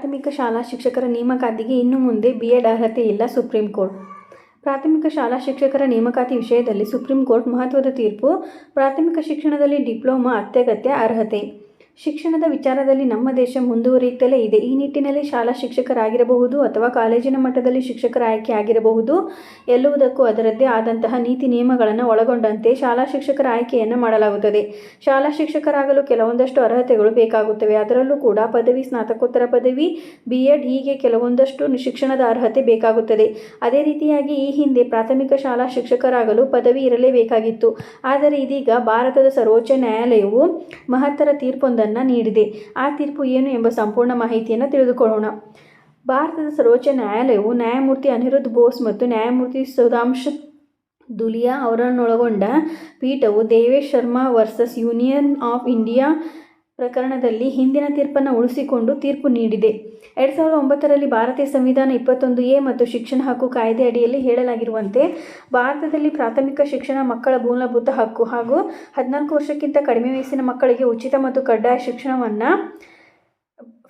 ಪ್ರಾಥಮಿಕ ಶಾಲಾ ಶಿಕ್ಷಕರ ನೇಮಕಾತಿಗೆ ಇನ್ನು ಮುಂದೆ ಬಿ ಎಡ್ ಅರ್ಹತೆ ಇಲ್ಲ ಸುಪ್ರೀಂ ಕೋರ್ಟ್. ಪ್ರಾಥಮಿಕ ಶಾಲಾ ಶಿಕ್ಷಕರ ನೇಮಕಾತಿ ವಿಷಯದಲ್ಲಿ ಸುಪ್ರೀಂ ಕೋರ್ಟ್ ಮಹತ್ವದ ತೀರ್ಪು, ಪ್ರಾಥಮಿಕ ಶಿಕ್ಷಣದಲ್ಲಿ ಡಿಪ್ಲೊಮಾ ಅತ್ಯಗತ್ಯ ಅರ್ಹತೆ. ಶಿಕ್ಷಣದ ವಿಚಾರದಲ್ಲಿ ನಮ್ಮ ದೇಶ ಮುಂದುವರಿಯುತ್ತಲೇ ಇದೆ. ಈ ನಿಟ್ಟಿನಲ್ಲಿ ಶಾಲಾ ಶಿಕ್ಷಕರಾಗಿರಬಹುದು ಅಥವಾ ಕಾಲೇಜಿನ ಮಟ್ಟದಲ್ಲಿ ಶಿಕ್ಷಕರ ಆಯ್ಕೆ ಆಗಿರಬಹುದು. ಎಲ್ಲುವುದಕ್ಕೂ ಅದರದ್ದೇ ಆದಂತಹ ನೀತಿ ನಿಯಮಗಳನ್ನು ಒಳಗೊಂಡಂತೆ ಶಾಲಾ ಶಿಕ್ಷಕರ ಆಯ್ಕೆಯನ್ನು ಮಾಡಲಾಗುತ್ತದೆ. ಶಾಲಾ ಶಿಕ್ಷಕರಾಗಲು ಕೆಲವೊಂದಷ್ಟು ಅರ್ಹತೆಗಳು ಬೇಕಾಗುತ್ತವೆ. ಅದರಲ್ಲೂ ಕೂಡ ಪದವಿ, ಸ್ನಾತಕೋತ್ತರ ಪದವಿ ಬಿ ಎಡ್ ಹೀಗೆ ಕೆಲವೊಂದಷ್ಟು ಶಿಕ್ಷಣದ ಅರ್ಹತೆ ಬೇಕಾಗುತ್ತದೆ. ಅದೇ ರೀತಿಯಾಗಿ ಈ ಹಿಂದೆ ಪ್ರಾಥಮಿಕ ಶಾಲಾ ಶಿಕ್ಷಕರಾಗಲು ಪದವಿ ಇರಲೇಬೇಕಾಗಿತ್ತು. ಆದರೆ ಇದೀಗ ಭಾರತದ ಸರ್ವೋಚ್ಚ ನ್ಯಾಯಾಲಯವು ಮಹತ್ತರ ತೀರ್ಪೊಂದನ್ನು ನೀಡಿದೆ. ಆ ತೀರ್ಪು ಏನು ಎಂಬ ಸಂಪೂರ್ಣ ಮಾಹಿತಿಯನ್ನು ತಿಳಿದುಕೊಳ್ಳೋಣ. ಭಾರತದ ಸರ್ವೋಚ್ಚ ನ್ಯಾಯಾಲಯವು ನ್ಯಾಯಮೂರ್ತಿ ಅನಿರುದ್ಧ ಬೋಸ್ ಮತ್ತು ನ್ಯಾಯಮೂರ್ತಿ ಸುಧಾಂಶ್ ದುಲಿಯಾ ಅವರನ್ನೊಳಗೊಂಡ ಪೀಠವು Devesh Sharma versus union of India ಪ್ರಕರಣದಲ್ಲಿ ಹಿಂದಿನ ತೀರ್ಪನ್ನು ಉಳಿಸಿಕೊಂಡು ತೀರ್ಪು ನೀಡಿದೆ. ಎರಡು ಸಾವಿರದ ಒಂಬತ್ತರಲ್ಲಿ ಭಾರತೀಯ ಸಂವಿಧಾನ ಇಪ್ಪತ್ತೊಂದು ಎ ಮತ್ತು ಶಿಕ್ಷಣ ಹಕ್ಕು ಕಾಯ್ದೆ ಅಡಿಯಲ್ಲಿ ಹೇಳಲಾಗಿರುವಂತೆ, ಭಾರತದಲ್ಲಿ ಪ್ರಾಥಮಿಕ ಶಿಕ್ಷಣ ಮಕ್ಕಳ ಮೂಲಭೂತ ಹಕ್ಕು ಹಾಗೂ ಹದಿನಾಲ್ಕು ವರ್ಷಕ್ಕಿಂತ ಕಡಿಮೆ ವಯಸ್ಸಿನ ಮಕ್ಕಳಿಗೆ ಉಚಿತ ಮತ್ತು ಕಡ್ಡಾಯ ಶಿಕ್ಷಣವನ್ನು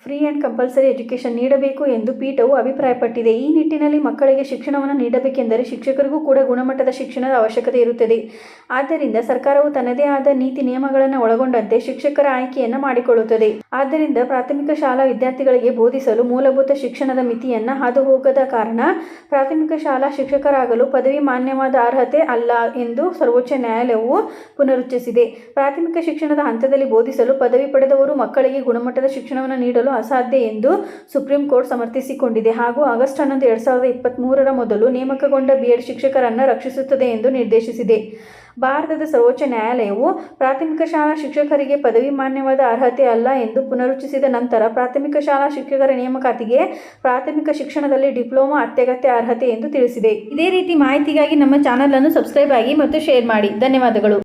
ಫ್ರೀ ಆ್ಯಂಡ್ ಕಂಪಲ್ಸರಿ ಎಜುಕೇಷನ್ ನೀಡಬೇಕು ಎಂದು ಪೀಠವು ಅಭಿಪ್ರಾಯಪಟ್ಟಿದೆ. ಈ ನಿಟ್ಟಿನಲ್ಲಿ ಮಕ್ಕಳಿಗೆ ಶಿಕ್ಷಣವನ್ನು ನೀಡಬೇಕೆಂದರೆ ಶಿಕ್ಷಕರಿಗೂ ಕೂಡ ಗುಣಮಟ್ಟದ ಶಿಕ್ಷಣದ ಅವಶ್ಯಕತೆ ಇರುತ್ತದೆ. ಆದ್ದರಿಂದ ಸರ್ಕಾರವು ತನ್ನದೇ ಆದ ನೀತಿ ನಿಯಮಗಳನ್ನು ಒಳಗೊಂಡಂತೆ ಶಿಕ್ಷಕರ ಆಯ್ಕೆಯನ್ನು ಮಾಡಿಕೊಳ್ಳುತ್ತದೆ. ಆದ್ದರಿಂದ ಪ್ರಾಥಮಿಕ ಶಾಲಾ ವಿದ್ಯಾರ್ಥಿಗಳಿಗೆ ಬೋಧಿಸಲು ಮೂಲಭೂತ ಶಿಕ್ಷಣದ ಮಿತಿಯನ್ನು ಹಾದುಹೋಗದ ಕಾರಣ ಪ್ರಾಥಮಿಕ ಶಾಲಾ ಶಿಕ್ಷಕರಾಗಲು ಪದವಿ ಮಾನ್ಯವಾದ ಅರ್ಹತೆ ಅಲ್ಲ ಎಂದು ಸರ್ವೋಚ್ಚ ನ್ಯಾಯಾಲಯವು ಪುನರುಚ್ಚರಿಸಿದೆ. ಪ್ರಾಥಮಿಕ ಶಿಕ್ಷಣದ ಹಂತದಲ್ಲಿ ಬೋಧಿಸಲು ಪದವಿ ಪಡೆದವರು ಮಕ್ಕಳಿಗೆ ಗುಣಮಟ್ಟದ ಶಿಕ್ಷಣವನ್ನು ನೀಡಲು ಅಸಾಧ್ಯ ಎಂದು ಸುಪ್ರೀಂ ಕೋರ್ಟ್ ಸಮರ್ಥಿಸಿಕೊಂಡಿದೆ. ಹಾಗೂ ಆಗಸ್ಟ್ ಹನ್ನೊಂದು, ಎರಡು ಸಾವಿರದ ಇಪ್ಪತ್ತ್ಮೂರರ ಮೊದಲು ನೇಮಕಗೊಂಡ ಬಿಎಡ್ ಶಿಕ್ಷಕರನ್ನು ರಕ್ಷಿಸುತ್ತದೆ ಎಂದು ನಿರ್ದೇಶಿಸಿದೆ. ಭಾರತದ ಸರ್ವೋಚ್ಚ ನ್ಯಾಯಾಲಯವು ಪ್ರಾಥಮಿಕ ಶಾಲಾ ಶಿಕ್ಷಕರಿಗೆ ಪದವಿ ಮಾನ್ಯವಾದ ಅರ್ಹತೆ ಅಲ್ಲ ಎಂದು ಪುನರುಚ್ಚಿಸಿದ ನಂತರ ಪ್ರಾಥಮಿಕ ಶಾಲಾ ಶಿಕ್ಷಕರ ನೇಮಕಾತಿಗೆ ಪ್ರಾಥಮಿಕ ಶಿಕ್ಷಣದಲ್ಲಿ ಡಿಪ್ಲೊಮಾ ಅತ್ಯಗತ್ಯ ಅರ್ಹತೆ ಎಂದು ತಿಳಿಸಿದೆ. ಇದೇ ರೀತಿ ಮಾಹಿತಿಗಾಗಿ ನಮ್ಮ ಚಾನಲನ್ನು ಸಬ್ಸ್ಕ್ರೈಬ್ ಆಗಿ ಮತ್ತು ಶೇರ್ ಮಾಡಿ. ಧನ್ಯವಾದಗಳು.